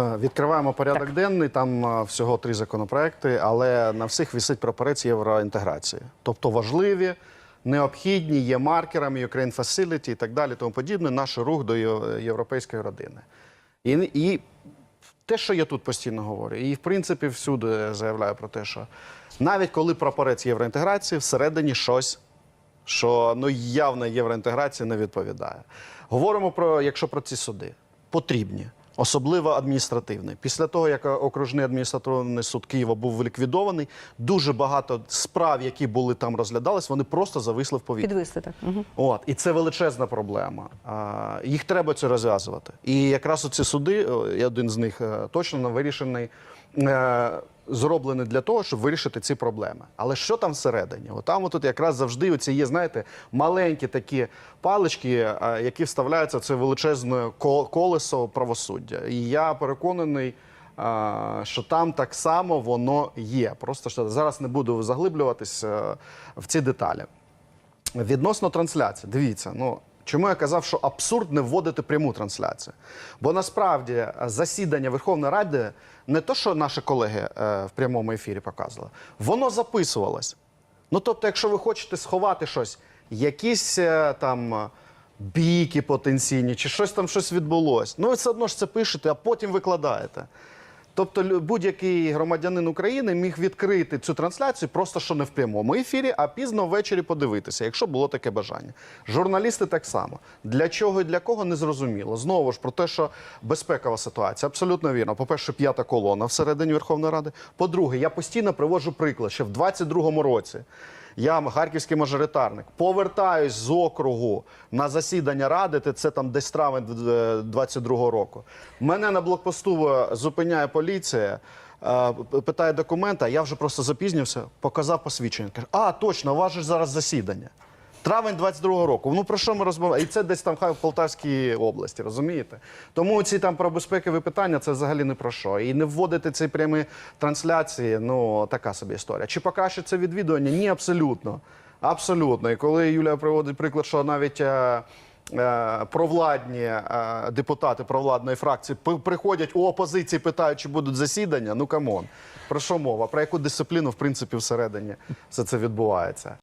Е, Відкриваємо порядок денний. Там е, всього три законопроекти, але на всіх висить прапорець євроінтеграції. Тобто важливі, необхідні, є маркерами Ukraine Facility і так далі, тому подібне, наш рух до європейської родини. І, і те, що я тут постійно говорю, і в принципі всюди заявляю про те, що навіть коли прапорець євроінтеграції, всередині щось що ну явна євроінтеграція не відповідає. Говоримо про, якщо про ці суди, потрібні. Особливо адміністративний. Після того, як окружний адміністративний суд Києва був ліквідований, дуже багато справ, які були там розглядались, вони просто зависли в повітрі. Підвисли так. Угу. От і це величезна проблема. А, їх треба це розв'язувати. І якраз оці суди, один з них е, точно на вирішений. Е, Зроблений для того, щоб вирішити ці проблеми. Але що там всередині? От там от якраз завжди оці є, знаєте, маленькі такі палички, е, які вставляються в це величезне колесо правосуддя. І я переконаний, е, що там так само воно є. Просто що зараз не буду заглиблюватись в ці деталі. Відносно трансляції, дивіться, ну чому я казав, що абсурд не вводити пряму трансляцію. Бо насправді е, засідання Верховної Ради не то, що наші колеги е, в прямому ефірі показували, воно записувалось. Ну тобто, якщо ви хочете сховати щось, якісь е, там. Бійки потенційні, чи щось там щось відбулось. Ну, ви все одно ж це пишете, а потім викладаєте. Тобто будь-який громадянин України міг відкрити цю трансляцію просто що не в прямому ефірі, а пізно ввечері подивитися, якщо було таке бажання. Журналісти так само. Для чого і для кого не зрозуміло. Знову ж про те, що безпекова ситуація. Абсолютно вірно. По-перше, п'ята колона всередині Верховної Ради. По-друге, я постійно приводжу приклад, що в 22-му році. Я харківський мажоритарник. Повертаюсь з округу на засідання ради. Це там десь травень 22-го року. Мене на блокпосту е, зупиняє поліція. е, Питає документи, а я вже просто запізнився, показав посвідчення. А точно, у вас же зараз засідання. Травень 22-го року. Ну про що ми розмовляємо? І це десь там хай в Полтавській області, розумієте? Тому ці там про безпекові питання це взагалі не про що. І не вводити ці прямі трансляції, ну така собі історія. Чи покращить це відвідування? Ні, абсолютно. Абсолютно. І коли Юлія приводить приклад, що навіть. е, е, Провладні е, депутати провладної фракції приходять у опозиції, питають, чи будуть засідання. Ну камон, про що мова? Про яку дисципліну в принципі всередині все це відбувається?